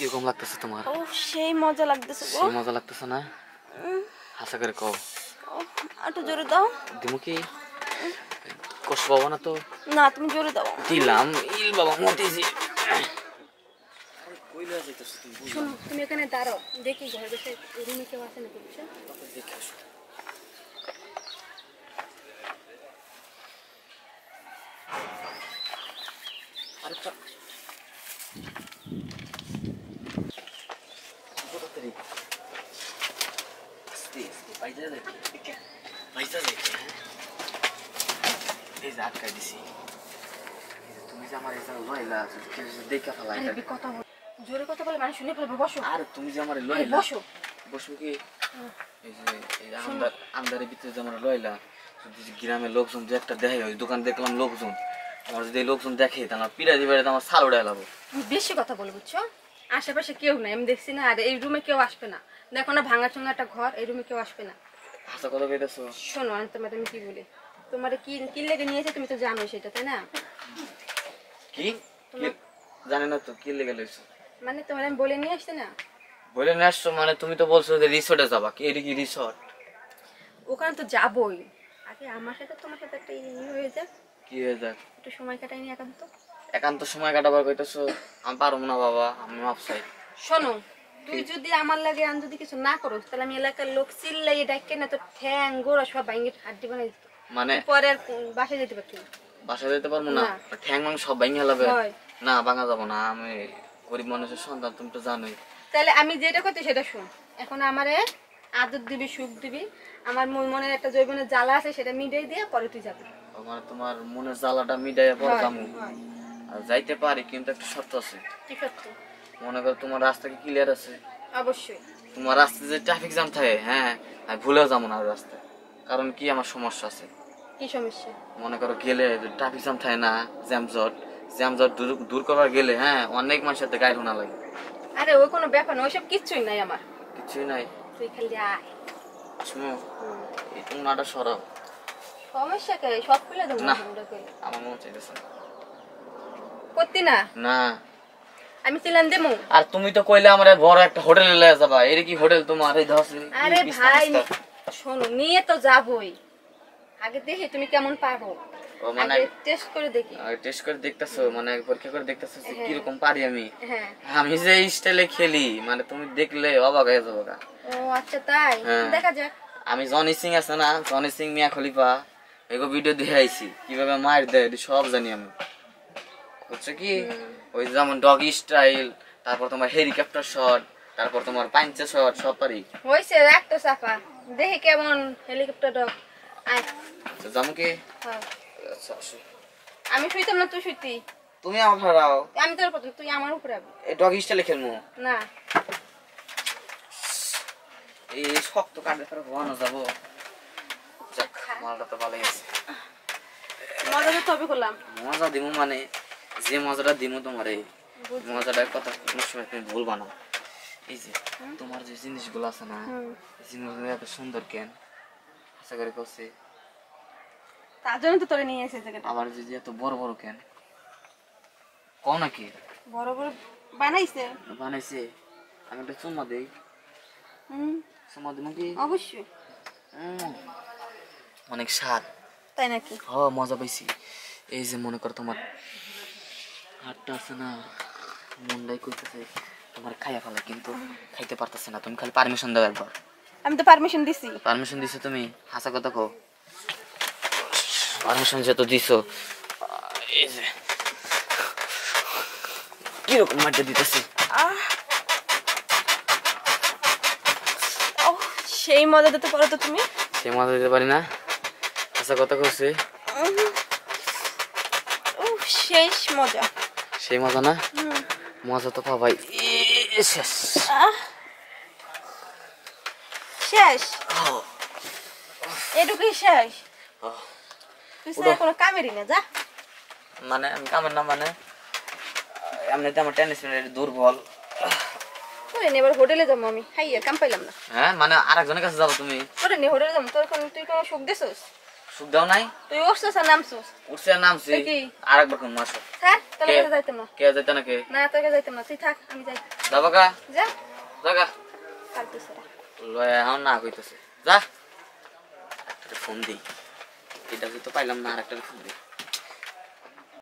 কীরকম লাগতেছে তোমার? ও সেই মজা লাগতেছে গো। সেই মজা লাগতেছে না? হাসা করে কও। ও, একটু জোরে দাও। দিমু কি? কষ্ট পাবো না তো? না তুমি জোরে দাও। দিলাম। ইল বাবা মতেছি শোনো তুমি এখানে দাঁড়াও। দেখি ঘরে বসে রুমে কেউ আছে নাকি বুঝছ এই যে আটকাই দিছি এই যে তুমি যে আমার এই জায়গায় লইলা দেখা ফেলা আরে বি কথা বল জোরে কথা বলে মানে শুনে ফেলবে বসো। আর তুমি যে আমার লইলা বসো। বসবো কি? এই যে এই আমদার আমদারের ভিতরে যে আমার লইলা যদি যে লোকজন দু একটা দেখে ওই দোকান দেখলাম লোকজন আমার যদি লোকজন দেখে তাহলে পিড়া আমার সাল উড়ে লাবো। তুমি বেশি কথা বলে বুঝছ? আশেপাশে কেউ নাই আমি দেখছি না আর এই রুমে কেউ আসবে না। দেখো না ভাঙা চোঙা একটা ঘর এই রুমে কেউ আসবে না। হাসা কথা কইতেছো? শোনো আমি তোমার কি বলি? তোমার কি কি লেগে নিয়েছে তুমি তো জানো সেটা তাই না? কি? জানি না তো কি লেগে লইছো? মানে তোমার আমি বলে নিয়ে আসতে না? বলে নিয়ে আসছো মানে তুমি তো বলছো যে রিসোর্টে যাবা কি এটা কি রিসোর্ট ওখানে তো যাবই। আগে আমার সাথে তোমার সাথে একটা ইয়ে হয়ে যাক। কি হয়ে যাক? একটু সময় কাটাই কাটাইনি একান্ত। একান্ত সময় কাটাবার কইতেছো আমি পারব না বাবা আমি চাই শোনো তুই যদি আমার লাগে আমি যদি কিছু না করো তাহলে আমি এলাকার লোক চিল্লাই ডাকে না তো ঠ্যাং গোড়া সব ভাঙে হাড্ডি বানাই দিত। মানে পরে আর বাসায় যেতে পারছি না। বাসায় যেতে পারব না। ঠ্যাং মাং সব ভাঙে হেলাবে না ভাঙা যাব না। আমি গরিব মানুষের সন্তান তুমি তো জানোই। তাহলে আমি যেটা করতে সেটা শুন। এখন আমারে আদর দিবি সুখ দিবি। আমার মন- মনের একটা জৈবনের জ্বালা আছে সেটা মিটাই দিয়ে পরে তুই যাবি। আমার তোমার মনের জ্বালাটা মিটাইয়া পর যাব। আর যাইতে পারি কিন্তু একটা শর্ত আছে। কি সত্য মনে করো তোমার রাস্তা কি ক্লিয়ার আছে? অবশ্যই। তোমার রাস্তায় যে ট্রাফিক জ্যাম থাকে হ্যাঁ? ভুলেও যাব না রাস্তায়। কারণ কি আমার সমস্যা আছে? কি সমস্যা? মনে করো গেলে ট্রাফিক জ্যাম থাকে না জ্যাম জট। জ্যাম জট দূর দূর করবার গেলে হ্যাঁ অনেক মানুষের সাথে গাড়ি শোনা লাগে। আরে ওই কোনো ব্যাপার না ওইসব কিচ্ছুই নাই আমার। কিছুই নাই? তুই খালি আয়। শুনো। এই টুনাটা সরাও। সমস্যা কে? সব খুলে দেবো না। আমার মন চাইতেছে না। করতি না? না। আমি ছিলাম দেবো আর তুমি তো কইলে আমার বড় একটা হোটেলে লয়ে যাবা। এর কি হোটেল তোমার? এই ধস আরে ভাই শোনো নিয়ে তো যাবই। আগে দেখি তুমি কেমন পারো। ও মানে টেস্ট করে দেখি। টেস্ট করে দেখতেছো মানে পরীক্ষা করে দেখতেছো যে হ্যাঁ। কীরকম পারি আমি। হ্যাঁ। আমি যে স্টাইলে খেলি মানে তুমি দেখলে অবাক হয়ে যাব ও আচ্ছা তাই? হ্যাঁ। দেখা যাক। আমি জনি সিং আছে না জনি সিং মিয়া খলিফা এগো ভিডিও দিয়ে আইছি কীভাবে মার দেয় সব জানি আমি। হচ্ছে কি? ওই যেমন ডগ স্টাইল তারপর তোমার হেলিকপ্টার শট তারপর তোমার পাঞ্চা শট সব পারি হয়েছে রাখতো সাফা দেখি কেমন হেলিকপ্টার ডগ আয়। তো যাব হ্যাঁ। আচ্ছা, আমি শুইতাম না তুই শুইতি? তুমি আমার ভাড়াও আমি তোর প্রথম তুই আমার উপরে আবি এই ডগ স্টাইলে খেলব না। এই শক্ত কাটে তার ঘুমানো যাব। যাক মালটা তো ভালোই আছে। মজা তো তবে করলাম। মজা দিমু মানে যে মজাটা দিমু তোমারে এই মজাটার কথা কোনো সময় তুমি ভুলবা না। এই যে তোমার যে জিনিসগুলো আছে না জিনিসগুলো এত সুন্দর কেন? আশা করে করছে তার জন্য তো তোরে নিয়ে এসেছে আবার যে যে এত বড় বড় কেন? কও নাকি বড় বড় বানাইছে? বানাইছে। আমি একটা চুমা দেই। হুম। চুমা কি? অবশ্যই। অনেক স্বাদ। তাই নাকি? হ মজা পাইছি। এই যে মনে কর তোমার হাতটা আছে না মনটাই কইতেছে। তোমার খাইয়া ফেলা কিন্তু খাইতে পারতেছে না। তুমি খালি পারমিশন দাও একবার। আমি তো পারমিশন দিছি। পারমিশন দিছো তুমি? হাসা কথা কো পারমিশন যেহেতু দিছো এই যে। কীরকম মাটি দিতেছে? সেই মজা দিতে পারো তো তুমি? সেই মজা দিতে পারি না। হাসা কথা কইছে। ও শেষ মজা। সেই মজা না? মজা তো পাবাই শেষ আহ শেষ? ও, এটুকুই শেষ? ও। তুই স্যার কোনো কামেরই না যা। মানে আমি কামের না মানে এমনিতে আমার টেনিস দুর্বল। করে নে এবার হোটেলে যাব আমি। হাইয়া কাম পাইলাম না। হ্যাঁ মানে আর একজনের কাছে যাব তুমি। হোটেলে যাব। তোর তুই কোনো সুখ দিছিস সুখ দাও নাই? তুই উঠছিস আর নামছিস। উঠছে আর নামছি। সে কি? আর একবার কোন মাস স্যার তোর কে? যাইতাম না? কে যেতে নাকি না তোকে যাইতাম না। তুই থাক আমি যাই। যাব কা যা। জাগা কাল তুই সেরা লয় এখন না কইতাছে। যা। একটা ফোন দি এটা তো পাইলাম না আরেকটা ফোন দিই।